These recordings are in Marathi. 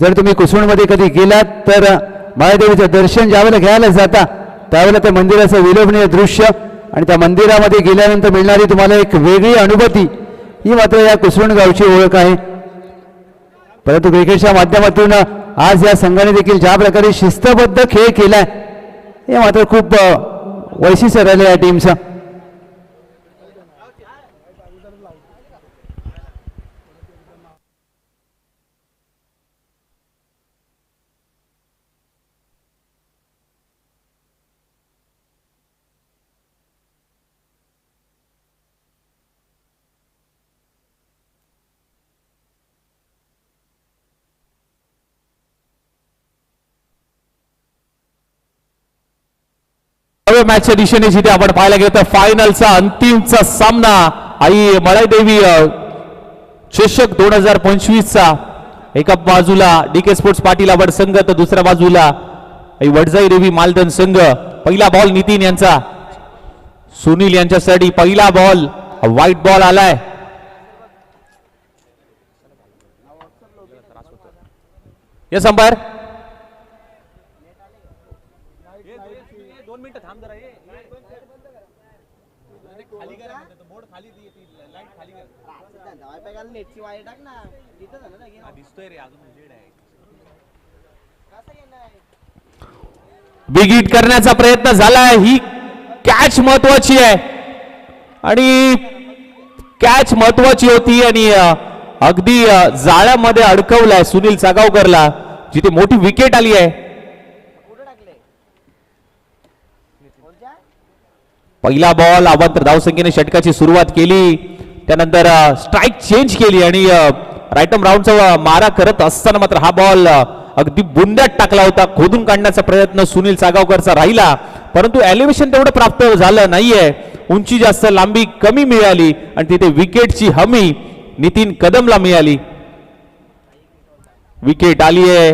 जर तुम्ही कुसुणमध्ये कधी गेलात तर महादेवीचं दर्शन ज्यावेळेला घ्यायला जाता त्यावेळेला त्या मंदिराचं विलोभनीय दृश्य आणि त्या मंदिरामध्ये गेल्यानंतर मिळणारी तुम्हाला एक वेगळी अनुभूती ही मात्र या कुसुण गावची ओळख आहे. परंतु क्रिकेटच्या माध्यमातून आज या संघाने देखील ज्या प्रकारे शिस्तबद्ध खेळ केलाय हे मात्र खूप वैशिष्ट्य राहिलं या टीमचं मॅचच्या दिशेने जिथे आपण पाहायला गेलो तर फायनलचा अंतिमचा सामना आई मळादेवी चषक दोन हजार पंचवीसचा. एका बाजूला डी के स्पोर्ट्स पाटील आवड संघ तर दुसऱ्या बाजूला आई वडजाई देवी मालदन संघ. पहिला बॉल नितीन यांचा. सुनील यांच्यासाठी पहिला बॉल व्हाईट बॉल आलाय. येस अंपायर नेटची वायर टाक ना तिथं झालं ना game. कसं येणार? बिगीट करण्याचा प्रयत्न झालाय. ही कॅच महत्वाची आहे. आणि कॅच महत्वाची होती आणि अगदी जाळ्यामध्ये अडकवलाय सुनील सागावकरला जिथे मोठी विकेट आली आहे. पहिला बॉल अवांतर धावसंख्येने षटकाची सुरुवात केली. त्यानंतर स्ट्राईक चेंज केली आणि राईटम राऊंडचा मारा करत असताना मात्र हा बॉल अगदी बुंद्यात टाकला होता खोदून काढण्याचा प्रयत्न सुनील सागावकरचा राहिला. परंतु एलिव्हेशन तेवढं प्राप्त झालं नाहीये. उंची जास्त लांबी कमी मिळाली आणि तिथे विकेटची हमी नितीन कदमला मिळाली. विकेट आली आहे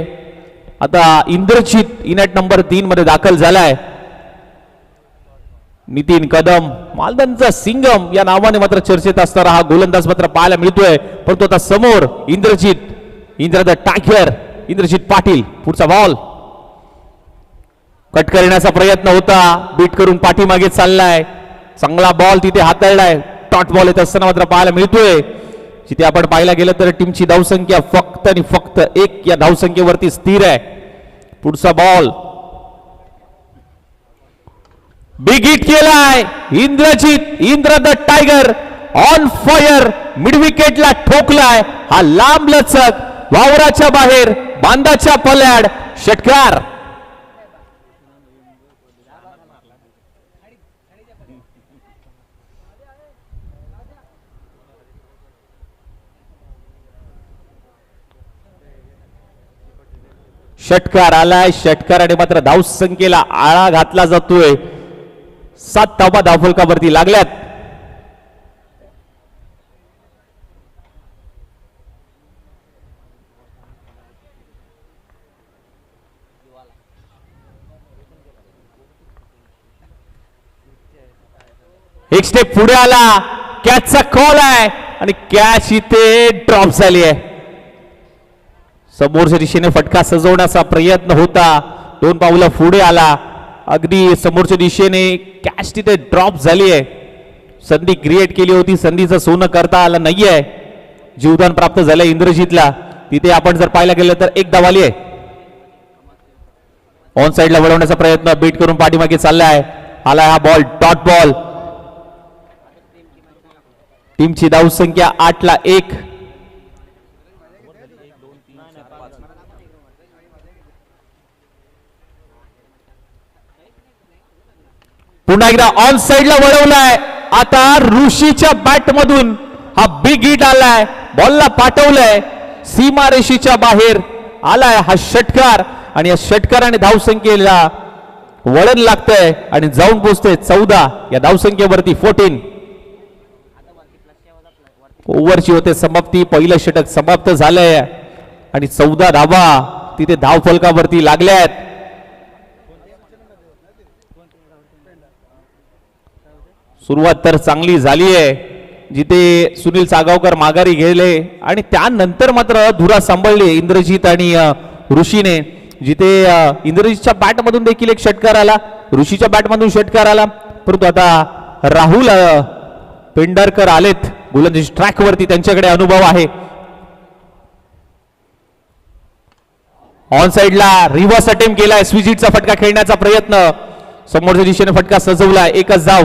आता इंद्रजित इनॅट नंबर तीन मध्ये दाखल झालाय. नितीन कदम मालदनचा सिंगम या नावाने मात्र चर्चेत असणारा हा गोलंदाज मात्र पाहायला मिळतोय. परंतु आता समोर इंद्रजित इंद्रदा द इंद्रजित पाटील पुढचा बॉल कट करण्याचा प्रयत्न होता. बीट करून पाठीमागे चाललाय. चांगला बॉल तिथे हाताळलाय. टॉट बॉल येत असताना मात्र पाहायला मिळतोय. जिथे आपण पाहायला गेलं तर टीमची धावसंख्या फक्त आणि फक्त एक या धावसंख्येवरती स्थिर आहे. पुढचा बॉल बिग हिट केलाय. Indrajit Indra the tiger on fire mid विकेटला ठोकलाय. हा लांब लचक. वावराच्या बाहेर बांधाच्या पल्याड षटकार षटकार आलाय षटकाराने मात्र धाव संख्येला आळा घातला जातोय. सात धावा धावफलकावरती लागल्यात. एक स्टेप पुढे आला. कॅचचा कॉल आहे. आणि कॅच इथे ड्रॉप झाली आहे. समोरच्या दिशेने फटका सजवण्याचा प्रयत्न होता. दोन पाऊला पुढे आला. अगदी समोरच्या दिशेने कॅच तिथे ड्रॉप झाली आहे. संधी क्रिएट केली होती. संधीचं सोनं करता आलं नाहीये. जीवदान प्राप्त झालंय इंद्रजितला. तिथे आपण जर पाहायला गेलं तर एक दवाली आहे. ऑन साईडला वळवण्याचा प्रयत्न. बीट करून पाठीमागे चाललाय. आला हा बॉल डॉट बॉल टीमची धावसंख्या आठ ला एक. पुन्हा एकदा ऑन साइडला वळवलाय. आता ऋषीच्या बॅट मधून हा बिग हिट आलाय. बॉलला पाठवलंय. सीमा रेषेच्या बाहेर आलाय हा षटकार. आणि या षटकाराने धावसंख्येला वळण लागतंय आणि जाऊन पोचतंय चौदा. या धावसंख्येवरती फोर्टीन ओव्हरची होते समाप्ती पहिलं षटक समाप्त झालंय. आणि चौदा धावा तिथे धाव फलकावरती लागल्यात. सुरुवात तर चांगली झाली आहे जिथे सुनील सागावकर माघारी गेले आणि त्यानंतर मात्र धुरा सांभाळले इंद्रजीत आणि ऋषीने. जिथे इंद्रजीतच्या इंद्रजितच्या बॅटमधून देखील एक षटकार आला ऋषीच्या बॅटमधून षटकार आला. परंतु आता राहुल अ, पेंढारकर आलेत. गोलंदाजी ट्रॅक वरती त्यांच्याकडे अनुभव आहे. ऑन साइडला रिव्हर्स अटेम्प्ट केलाय स्विजिटचा फटका खेळण्याचा प्रयत्न. समोरच्या दिशेने फटका सजवला एकच धाव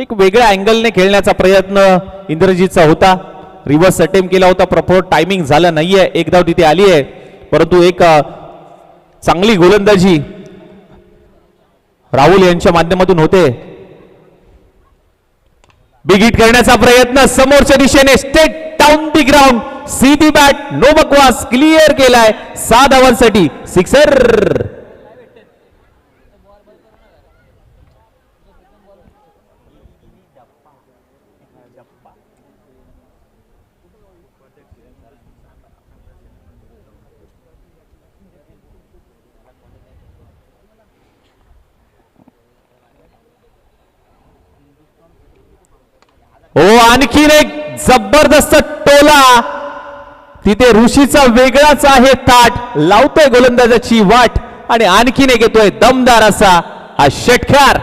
एक वेगळ्या अँगलने खेळण्याचा प्रयत्न इंद्रजीतचा होता. रिव्हर्स अटेम्प्ट केला होता. प्रॉपर टायमिंग झालं नाहीये. एक धाव तिथे आली आहे. परंतु एक चांगली गोलंदाजी राहुल यांच्या माध्यमातून होते. बिग करण्याचा प्रयत्न. समोरच्या दिशेने स्टेट डाऊन दी ग्राउंड सीधी बॅट नो बकवास क्लिअर केलाय. सहा धावांसाठी सिक्सर हो आणखीन एक जबरदस्त टोला. तिथे ऋषीचा वेगळाच आहे ताट. लावतोय गोलंदाजाची वाट आणि आणखीन एक येतोय दमदार असा हा षटकार.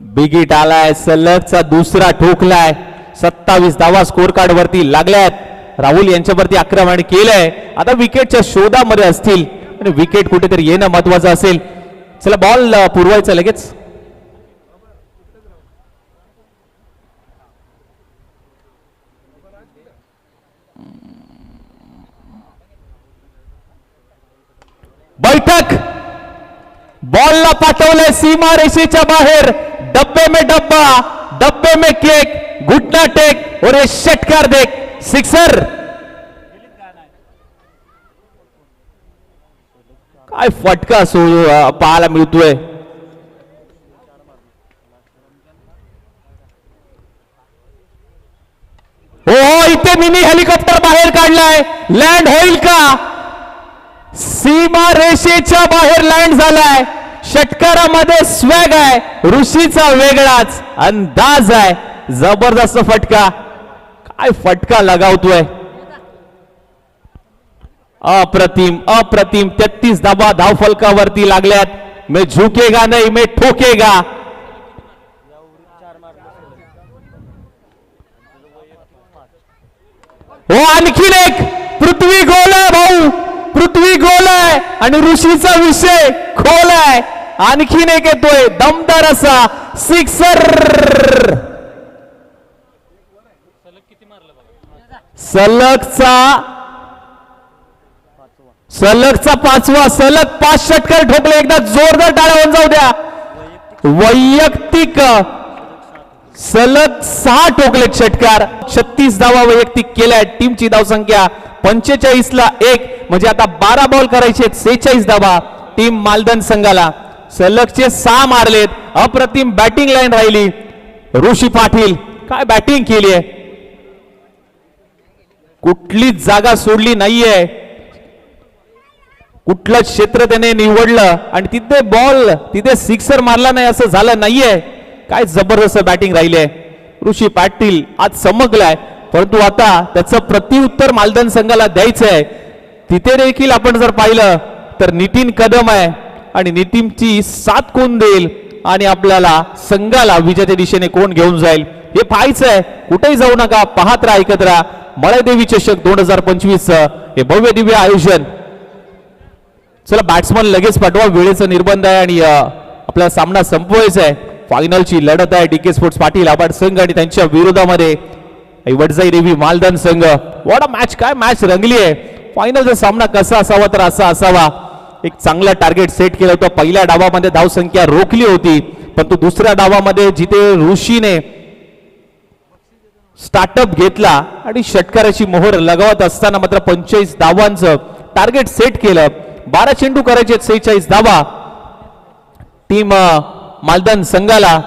बिगिट आलाय सलगचा दुसरा ठोकलाय. सत्तावीस धावा स्कोर कार्ड वरती लागल्यात. राहुल यांच्यावरती आक्रमण केलंय. आता विकेटच्या शोधामध्ये असतील. आणि विकेट कुठेतरी येणं महत्वाचं असेल. चला बॉल पुरवायचा लगेच. बैठक! बॉलला पाठवलंय सीमा रेषेच्या बाहेर. डब्बे में डब्बा डब्बे में केक घुटना टेक. और ये षटकार देख. सिक्सर. काय फटका सो पाहायला मिळतोय. हो हो इथे मिनी हेलिकॉप्टर बाहेर काढलाय. लँड होईल का? सीमा रेषेच्या बाहेर लँड झालाय. षटकारामध्ये स्वॅग आहे. ऋषीचा वेगळाच अंदाज आहे. जबरदस्त फटका. काय फटका लगावतोय? अप्रतिम अप्रतिम तेहतीस धाबा धाव फलकावरती लागल्यात. मे झुकेगा नाही मे ठोकेगा. हो आणखीन एक. पृथ्वी गोल आहे भाऊ. पृथ्वी गोल आहे आणि ऋषीचा विषय खोल आहे. आणखीन एक येतोय. दमदार असा. सिक्सर. सलगचा सलगचा पाचवा सलग पाच षटकार ठोकले. एकदा जोरदार टाळ्यावर जाऊ द्या. वैयक्तिक सलग सहा ठोकले षटकार. छत्तीस धावा वैयक्तिक केल्या टीमची धावसंख्या पंचेचाळीस ला एक. म्हणजे आता बारा बॉल करायचे सेहेचाळीस धावा टीम मालदन संघाला. सलगचे सहा मारलेत. अप्रतिम बॅटिंग लाईन राहिली. ऋषी पाटील काय बॅटिंग केली आहे कुठलीच जागा सोडली नाहीये. कुठलं क्षेत्र त्याने निवडलं आणि तिथे बॉल तिथे सिक्सर मारला नाही असं झालं नाहीये. काय जबरदस्त बॅटिंग राहिली ऋषी पाटील आज चमकलाय. परंतु आता त्याचं प्रत्युत्तर मालदन संघाला द्यायचं आहे. तिथे देखील आपण जर पाहिलं तर नितीन कदम आहे आणि नितीनची साथ कोण देईल आणि आपल्याला संघाला विजेच्या दिशेने कोण घेऊन जाईल? हे पाहायचं आहे. कुठेही जाऊ नका पाहत राहा ऐकत राहा. मळदेवी चषक दोन हजार पंचवीस हे भव्य दिव्य आयोजन. चला बॅट्समन लगेच पाठवा. वेळेचा निर्बंध आहे आणि आपला सामना संपवायचा आहे. फायनलची लढत आहे. डीके स्पोर्ट्स पाटील आबाड संघ आणि त्यांच्या विरोधामध्ये वडजाई देवी मालधन संघ. वॉट अ मॅच काय मॅच रंगली आहे. फायनलचा सामना कसा असावा तर असा असावा. एक चांगला टार्गेट सेट केलं होतं. पहिल्या डावामध्ये धावसंख्या रोखली होती. पण तो दुसऱ्या डावामध्ये जिथे ऋषीने स्टार्टअप घेतला आणि षटकाराची मोहर लगावत असताना मात्र पंचेचाळीस धावांचं टार्गेट सेट केलं. बारा चेंडू करायचे सेहेचाळीस धावा. टीम मालदन संघाला.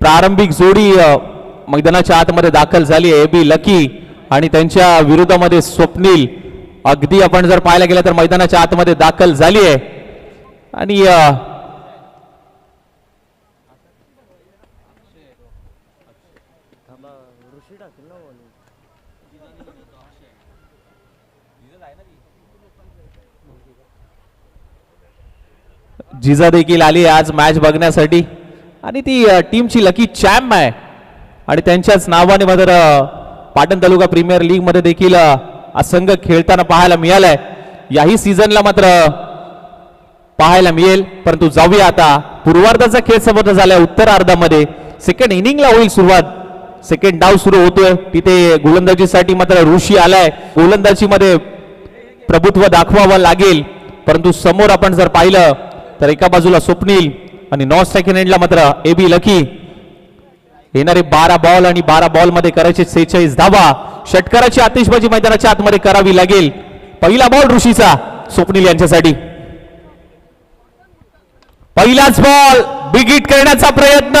प्रारंभिक जोडी मैदानाच्या आतमध्ये दाखल झाली एबी लकी आणि त्यांच्या विरोधामध्ये स्वप्नील. अगदी आपण जर पाहायला गेलं तर मैदानाच्या आतमध्ये दाखल झाली आहे आणि जिजा देखील आली आज मॅच बघण्यासाठी. आणि ती टीमची लकी चॅम्प आहे. आणि त्यांच्याच नावाने मात्र पाटण तालुका प्रीमियर लीगमध्ये देखील हा संघ खेळताना पाहायला मिळालाय. याही सीझनला मात्र पाहायला मिळेल. परंतु जाऊया आता. पूर्वार्धाचा खेळ समाप्त झालाय उत्तरार्धामध्ये सेकंड इनिंगला होईल सुरुवात. सेकंड डाव सुरू होतोय. तिथे गोलंदाजीसाठी मात्र ऋषी आलाय. गोलंदाजीमध्ये प्रभुत्व दाखवावं लागेल. परंतु समोर आपण जर पाहिलं तर एका बाजूला स्वप्नील आणि नॉर्थ सेकंड एंडला मात्र ए बी लकी. येणारे बारा बॉल आणि बारा बॉलमध्ये करायचे सेहेचाळीस धावा. षटकाराची आतिषबाजी मैदानाच्या आतमध्ये करावी लागेल. पहिला बॉल ऋषीचा स्वप्नील यांच्यासाठी. पहिलाच बॉल बिग हिट करण्याचा प्रयत्न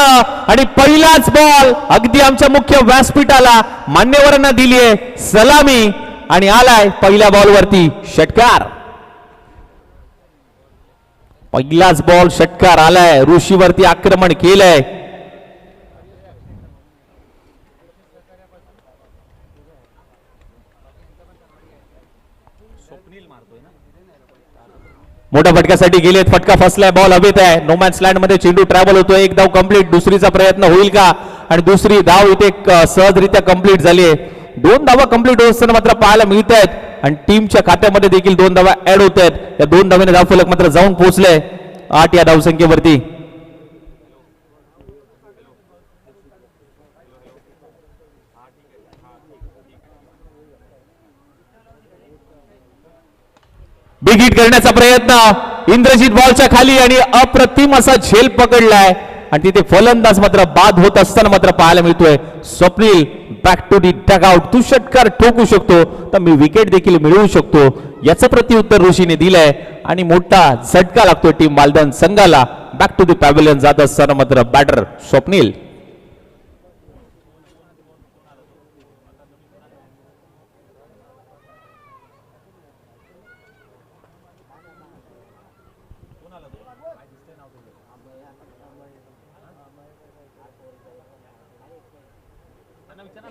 आणि पहिलाच बॉल अगदी आमच्या मुख्य व्यासपीठाला मान्यवरांना दिली आहे सलामी आणि आलाय पहिल्या बॉलवरती षटकार. पहिलाच बॉल षटकार आलाय. ऋषीवरती आक्रमण केलंय. मोठ्या फटक्यासाठी गेलेत. फटका फसलाय बॉल हवेत आहे. नोमॅन्स लँडमध्ये चेंडू ट्रॅव्हल होतोय. एक धाव कंप्लीट दुसरीचा प्रयत्न होईल का? आणि दुसरी धाव इथे क- सहजरित्या कंप्लीट झाली आहे. दोन धावा कंप्लीट होत असताना मात्र पाहायला मिळत आहेत आणि टीमच्या खात्यामध्ये देखील दोन धावा ऍड होत आहेत या दोन धाव्याने धाव फलक मात्र जाऊन पोहोचले आठ या धावसंख्येवरती. बिग हिट करण्याचा प्रयत्न. इंद्रजित बॉलच्या खाली आणि अप्रतिम असा झेल पकडलाय. आणि तिथे फलंदाज मात्र बाद होत असताना मात्र पाहायला मिळतोय. Swapnil back to the out तू षटकार ठोकू शकतो तर मी विकेट देखील मिळवू शकतो. याचं प्रत्युत्तर ऋषीने दिलंय. आणि मोठा झटका लागतोय टीम मालदन संघाला. बॅक टू दी पॅव्हिलियन जात असताना मात्र बॅटर स्वप्नील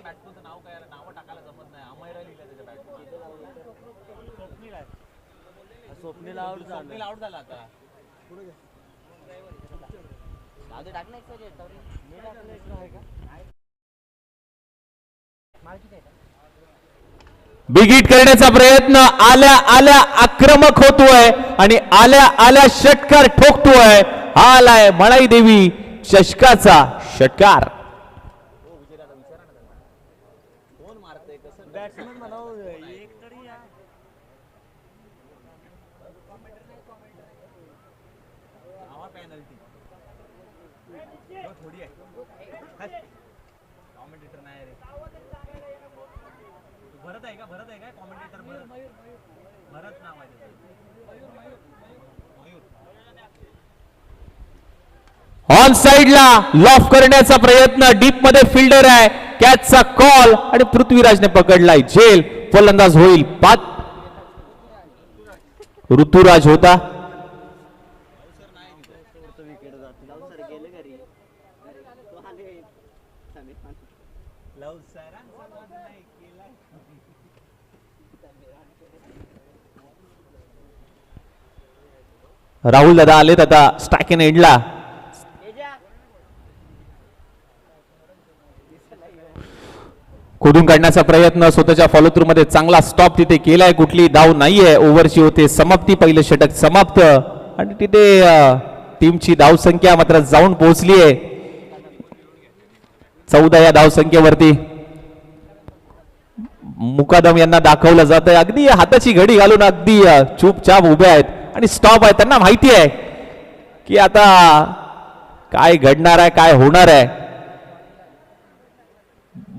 स्वप्नील आउट झाला आउट झाला आता दादू टाक ना एक तरी याच्यावर. मी टाकलं एक आहे का? नाही. माहिती नाही का? बिग हिट करण्याचा प्रयत्न आल्या आल्या आक्रमक होतोय आणि आल्या आल्या षटकार ठोकतोय हा आलाय मळाई देवी चषकाचा षटकार बॅट्समन म्हणावं एक तरी या. भरत आहे का? भरत आहे का? कॉमेंटेटर भरत. भरत नाव आहे ऑन साइडला लॉफ करण्याचा प्रयत्न. डीपमध्ये फिल्डर आहे. कॅचचा कॉल आणि पृथ्वीराजने पकडलाय. झेल फलंदाज होईल. पाच. ऋतुराज होता विकेट जाते लावू सर गेले घरी तो आले लावू राहुल दादा आलेत आता स्टॅक इन एंडला खोदून काढण्याचा प्रयत्न स्वतःच्या फॉलो थ्रू मध्ये चांगला स्टॉप तिथे केलाय. कुठली धाव नाहीये. ओव्हरची होते समाप्ती पहिलं षटक समाप्त. आणि तिथे टीमची टीमची धावसंख्या मात्र जाऊन पोहोचली आहे चौदा या धावसंख्येवरती. मुकादम यांना दाखवलं जात आहे अगदी हाताची घडी घालून अगदी चुपचाप उभे आहेत. आणि स्टॉप आहे. त्यांना माहिती आहे की आता काय घडणार आहे काय होणार आहे.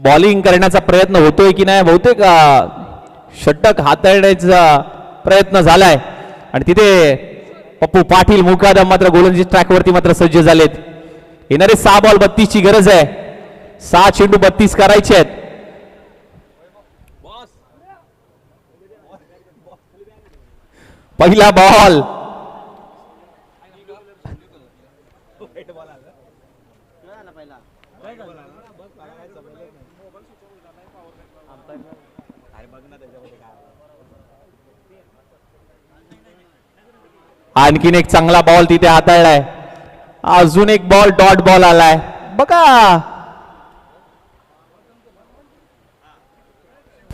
बॉलिंग करण्याचा प्रयत्न होतोय की नाही? बहुतेक षटक हाताळण्याचा प्रयत्न झालाय. आणि तिथे पप्पू पाटील मुकादम मात्र गोलंदाजी ट्रॅकवरती मात्र सज्ज झालेत. येणारे सहा बॉल बत्तीसची गरज आहे. सहा चेंडू बत्तीस करायचे आहेत. पहिला बॉल. आणखीन एक चांगला बॉल तिथे हाताळलाय. अजून एक बॉल डॉट बॉल आलाय. बघा.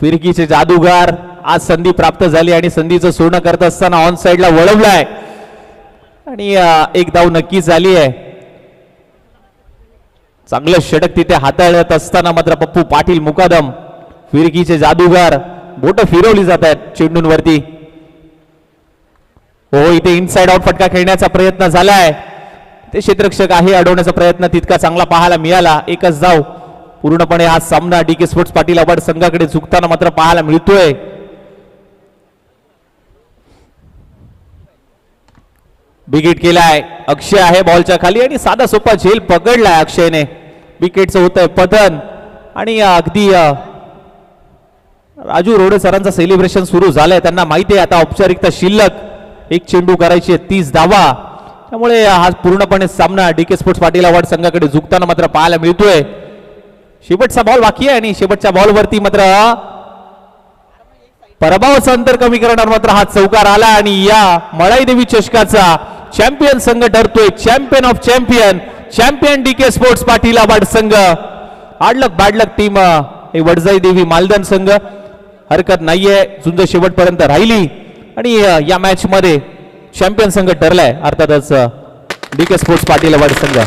फिरकीचे जादूगार आज संधी प्राप्त झाली आणि संधीचं सोनं करत असताना ऑन साइडला वळवलाय. आणि एक धाव नक्कीच झाली आहे. चांगलं षटक तिथे हाताळत असताना मात्र पप्पू पाटील मुकादम. फिरकीचे जादूगार बोट फिरवली जात आहेत चेंडूंवरती. हो इथे इनसाइड आउट फटका खेळण्याचा प्रयत्न झालाय. ते क्षेत्रक्षक आहे अडवण्याचा प्रयत्न तितका चांगला पाहायला मिळाला. एकच धाव पूर्णपणे हा सामना D K sports Patil award संघाकडे झुकताना मात्र पाहायला मिळतोय. बिगिट केलाय अक्षय आहे बॉलच्या खाली आणि साधा सोपा झेल पकडलाय अक्षयने. विकेटचं होतंय पतन आणि अगदी राजू रोडे सरांचं सेलिब्रेशन सुरू झालंय. त्यांना माहिती आहे आता औपचारिकता शिल्लक. एक चेंडू करायची आहे तीस धावा. त्यामुळे हा पूर्णपणे सामना D K sports Patil award संघाकडे झुकताना मात्र पाहायला मिळतोय. शेवटचा बॉल बाकी आहे आणि शेवटच्या बॉलवरती मात्र पराभवाचं अंतर कमी करणार मात्र हा चौकार आला आणि या मळाई देवी चषकाचा चॅम्पियन संघ ठरतोय. Champion of champion champion D K sports Patil award संघ. आडलक बाडलक टीम हे वडजाई देवी मालदन संघ. हरकत नाहीये झुंज शेवटपर्यंत राहिली. आणि या मॅच मध्ये चॅम्पियन संघ ठरलाय अर्थातच D K sports Patil award संघ.